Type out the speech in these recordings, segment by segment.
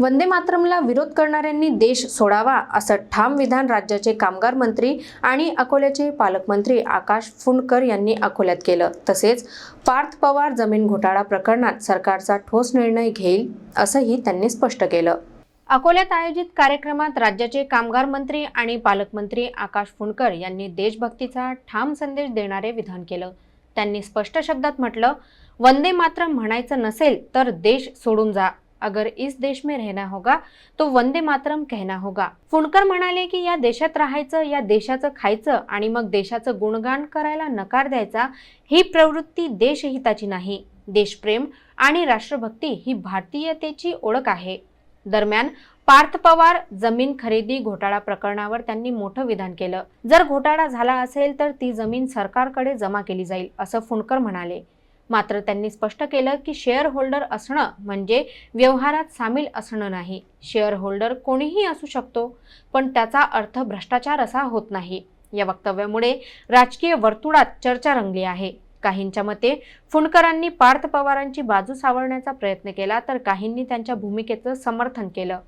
वंदे मातरमला विरोध करणाऱ्यांनी देश सोडावा असं ठाम विधान राज्याचे कामगार मंत्री आणि अकोल्याचे पालकमंत्री आकाश फुंडकर यांनी अकोल्यात केलं. तसेच पार्थ पवार जमीन घोटाळा प्रकरणात सरकारचा ठोस निर्णय घेईल असंही त्यांनी स्पष्ट केलं. अकोल्यात आयोजित कार्यक्रमात राज्याचे कामगार मंत्री आणि पालकमंत्री आकाश फुंडकर यांनी देशभक्तीचा ठाम संदेश देणारे विधान केलं. त्यांनी स्पष्ट शब्दात म्हटलं वंदे मातरम म्हणायचं नसेल तर देश सोडून जा. अगर इस देश में रहना होगा तो वंदे मातरम कहना होगा। फुंडकर म्हणाले की या देशात राहायचं या देशाचं खायचं आणि मग देशाचं गुणगान करायला नकार द्यायचा ही प्रवृत्ती देशहिताची नाही. देशप्रेम आणि राष्ट्रभक्ती ही भारतीयतेची ओळख आहे. दरम्यान पार्थ पवार जमीन खरेदी घोटाळा प्रकरणावर त्यांनी मोठं विधान केलं. जर घोटाळा झाला असेल तर ती जमीन सरकारकडे जमा केली जाईल असं फुंडकर म्हणाले. मात्र त्यांनी स्पष्ट केलं की शेअर होल्डर असणं म्हणजे व्यवहारात सामील असणं नाही. शेअर होल्डर कोणीही असू शकतो पण त्याचा अर्थ भ्रष्टाचार असा होत नाही. या वक्तव्यामुळे राजकीय वर्तुळात चर्चा रंगली आहे. काहींच्या मते फुंडकरांनी पार्थ पवारांची बाजू सावरण्याचा प्रयत्न केला तर काहींनी त्यांच्या भूमिकेचं समर्थन केलं.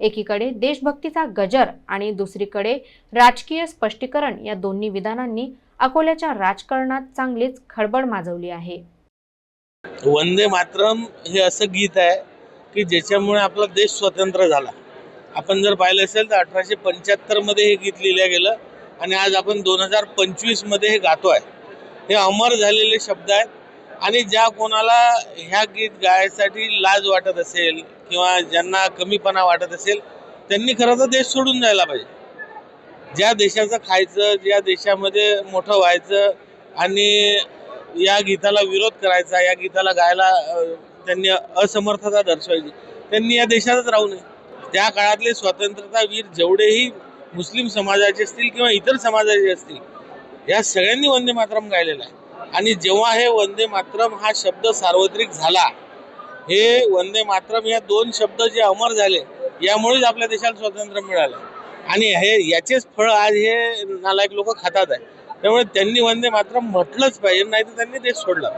एकीकडे देशभक्तीचा गजर आणि दुसरीकडे राजकीय स्पष्टीकरण या दोन्ही विधानांनी अकोल्याच्या राजकारणात चांगलीच खळबळ माजवली आहे. वंदे मातरम हे असं गीत आहे की ज्याच्यामुळे आपला देश स्वतंत्र झाला. आपण जर पाहिलं असेल तर अठराशे पंच्याहत्तरमध्ये हे गीत लिहिलं गेलं आणि आज आपण दोन हजार पंचवीसमध्ये हे गातो आहे हे अमर झालेले शब्द आहेत आणि ज्या कोणाला ह्या गीत गायसाठी लाज वाटत असेल किंवा ज्यांना कमीपणा वाटत असेल त्यांनी खरं तर देश सोडून जायला पाहिजे. ज्या देशाचं खायचं ज्या देशामध्ये मोठं व्हायचं आणि या गीताला विरोध करायचा या गीताला गायला त्यांनी असमर्थता दर्शवायची. त्यांनी या देशातच राहू नये. त्या काळातले स्वातंत्र्यतावीर जेवढेही मुस्लिम समाजाचे असतील किंवा इतर समाजाचे असतील या सगळ्यांनी वंदे मातरम गायलेला आहे. आणि जेव्हा हे वंदे मातरम हा शब्द सार्वत्रिक झाला हे वंदे मातरम या दोन शब्द जे अमर झाले यामुळेच आपल्या देशाला स्वातंत्र्य मिळालं. आणि हे याचेच फळ आज हे नालायक लोक खातात आहे. त्यामुळे त्यांनी वंदे मातरम म्हटलंच पाहिजे नाही तर त्यांनी देश सोडला.